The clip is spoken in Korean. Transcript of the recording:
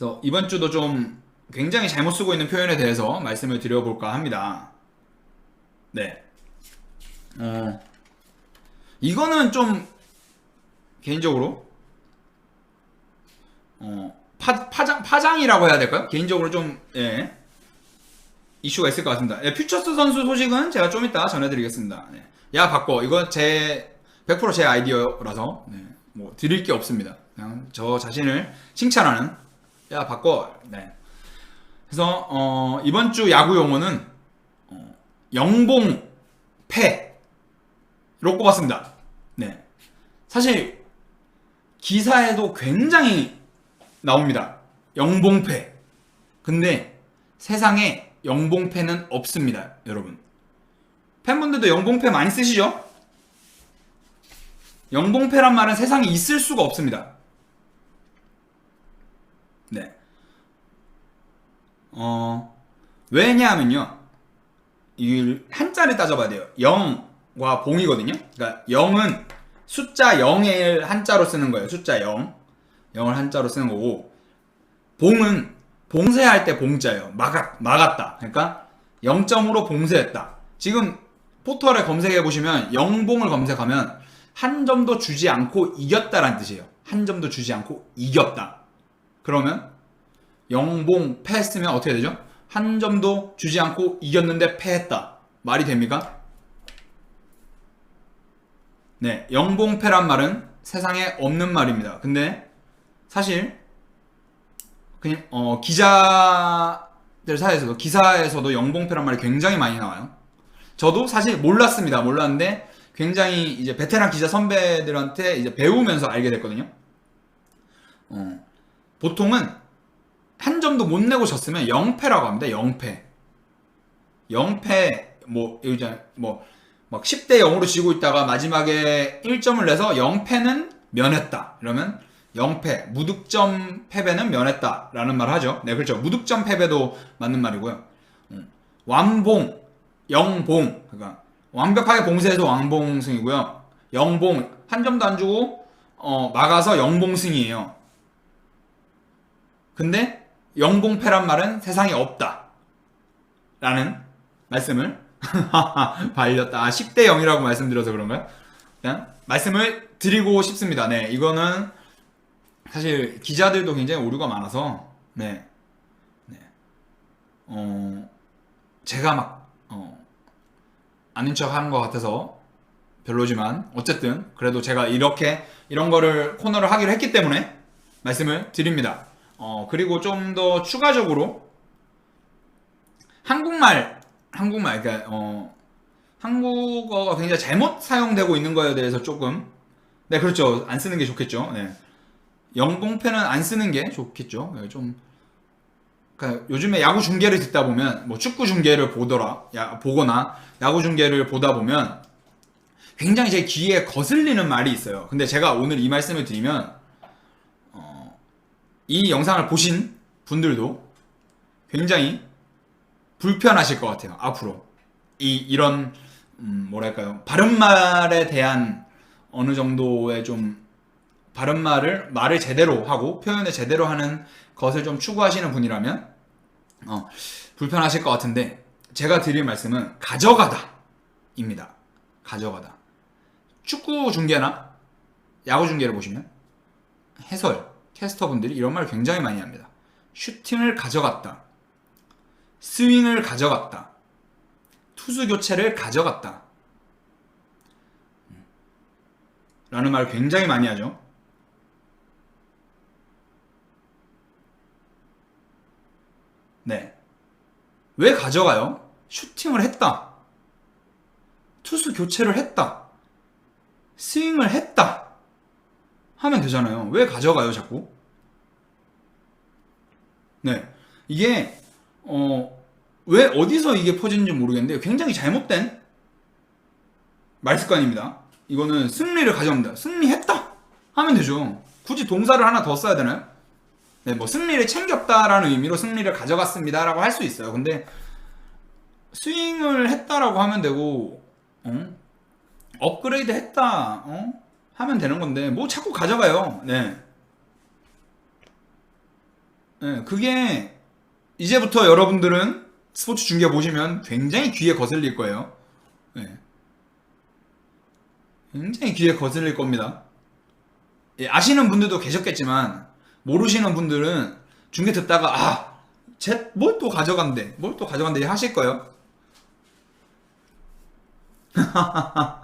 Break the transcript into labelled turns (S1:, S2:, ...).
S1: 그래서 이번 주도 좀 굉장히 잘못 쓰고 있는 표현에 대해서 말씀을 드려볼까 합니다. 네. 어, 이거는 좀 개인적으로 어, 파, 파장 파장이라고 해야 될까요? 개인적으로 좀 예. 이슈가 있을 것 같습니다. 예, 퓨처스 선수 소식은 제가 좀 이따 전해드리겠습니다. 네. 야 바꿔 이거 제 100%제 아이디어라서 네, 뭐 드릴 게 없습니다. 그냥 저 자신을 칭찬하는 야 바꿔. 네. 그래서 어, 이번 주 야구 용어는 어, 영봉패로 꼽았습니다. 네. 사실 기사에도 굉장히 나옵니다. 영봉패. 근데 세상에 영봉패는 없습니다, 여러분. 팬분들도 영봉패 많이 쓰시죠? 영봉패란 말은 세상에 있을 수가 없습니다. 네. 어, 왜냐하면요. 이 한자를 따져봐야 돼요. 영과 봉이거든요. 그러니까 영은 숫자 0을 한자로 쓰는 거예요. 숫자 0. 0을 한자로 쓰는 거고 봉은 봉쇄할 때 봉자예요. 막았, 막았다. 그러니까 0점으로 봉쇄했다. 지금 포털에 검색해 보시면 영봉을 검색하면 한 점도 주지 않고 이겼다라는 뜻이에요. 한 점도 주지 않고 이겼다. 그러면 영봉 패했으면 어떻게 되죠? 한 점도 주지 않고 이겼는데 패했다. 말이 됩니까? 네, 영봉패란 말은 세상에 없는 말입니다. 근데 사실 그냥 어, 기자들 사이에서도 기사에서도 영봉패란 말이 굉장히 많이 나와요. 저도 사실 몰랐습니다. 몰랐는데 굉장히 이제 베테랑 기자 선배들한테 이제 배우면서 알게 됐거든요. 어, 보통은 한 점도 못 내고 졌으면 0패라고 합니다. 0패. 0패 뭐 이제 뭐막 10대 0으로 지고 있다가 마지막에 1점을 내서 0패는 면했다. 이러면 0패, 무득점 패배는 면했다라는 말을 하죠. 네, 그렇죠. 무득점 패배도 맞는 말이고요. 음, 완봉, 영봉, 그러니까 완벽하게 봉쇄해서 왕봉승이고요. 영봉 한 점도 안 주고 어, 막아서 영봉승이에요. 근데 영봉패란 말은 세상에 없다. 라는 말씀을 발렸다. 아, 10대 0이라고 말씀드려서 그런가요? 그냥 말씀을 드리고 싶습니다. 네, 이거는 사실 기자들도 굉장히 오류가 많아서 네, 네, 어, 제가 막 어, 아는 척 하는 것 같아서 별로지만 어쨌든 그래도 제가 이렇게 이런 거를 코너를 하기로 했기 때문에 말씀을 드립니다. 어, 그리고 좀 더 추가적으로 한국말 한국말 그러니까 어, 한국어가 굉장히 잘못 사용되고 있는 거에 대해서 조금 네 그렇죠 안 쓰는 게 좋겠죠. 네. 영봉패는 안 쓰는 게 좋겠죠. 네, 좀 그러니까 요즘에 야구 중계를 듣다 보면 뭐 축구 중계를 보더라 야, 보거나 야구 중계를 보다 보면 굉장히 제 귀에 거슬리는 말이 있어요. 근데 제가 오늘 이 말씀을 드리면 어, 이 영상을 보신 분들도 굉장히 불편하실 것 같아요. 앞으로 이 이런 음, 뭐랄까요 바른말에 대한 어느 정도의 좀 바른말을 말을 제대로 하고 표현을 제대로 하는 것을 좀 추구하시는 분이라면 어, 불편하실 것 같은데 제가 드릴 말씀은 가져가다입니다. 가져가다. 축구 중계나 야구 중계를 보시면 해설 캐스터분들이 이런 말을 굉장히 많이 합니다. 슈팅을 가져갔다. 스윙을 가져갔다. 투수 교체를 가져갔다. 라는 말을 굉장히 많이 하죠. 네. 왜 가져가요? 슈팅을 했다. 투수 교체를 했다. 스윙을 했다. 하면 되잖아요. 왜 가져가요, 자꾸? 네. 이게, 어, 왜 어디서 이게 퍼지는지 모르겠는데 굉장히 잘못된 말습관입니다. 이거는 승리를 가져옵니다. 승리했다! 하면 되죠. 굳이 동사를 하나 더 써야 되나요? 네, 뭐 승리를 챙겼다라는 의미로 승리를 가져갔습니다라고 할 수 있어요. 근데 스윙을 했다라고 하면 되고, 어? 업그레이드 했다, 어? 하면 되는 건데 뭐 자꾸 가져가요. 네. 예, 그게 이제부터 여러분들은 스포츠 중계 보시면 굉장히 귀에 거슬릴 거예요. 예. 굉장히 귀에 거슬릴 겁니다. 예, 아시는 분들도 계셨겠지만 모르시는 분들은 중계 듣다가 아, 쟤뭘 또 가져간대, 뭘 또 가져간대 하실 거예요.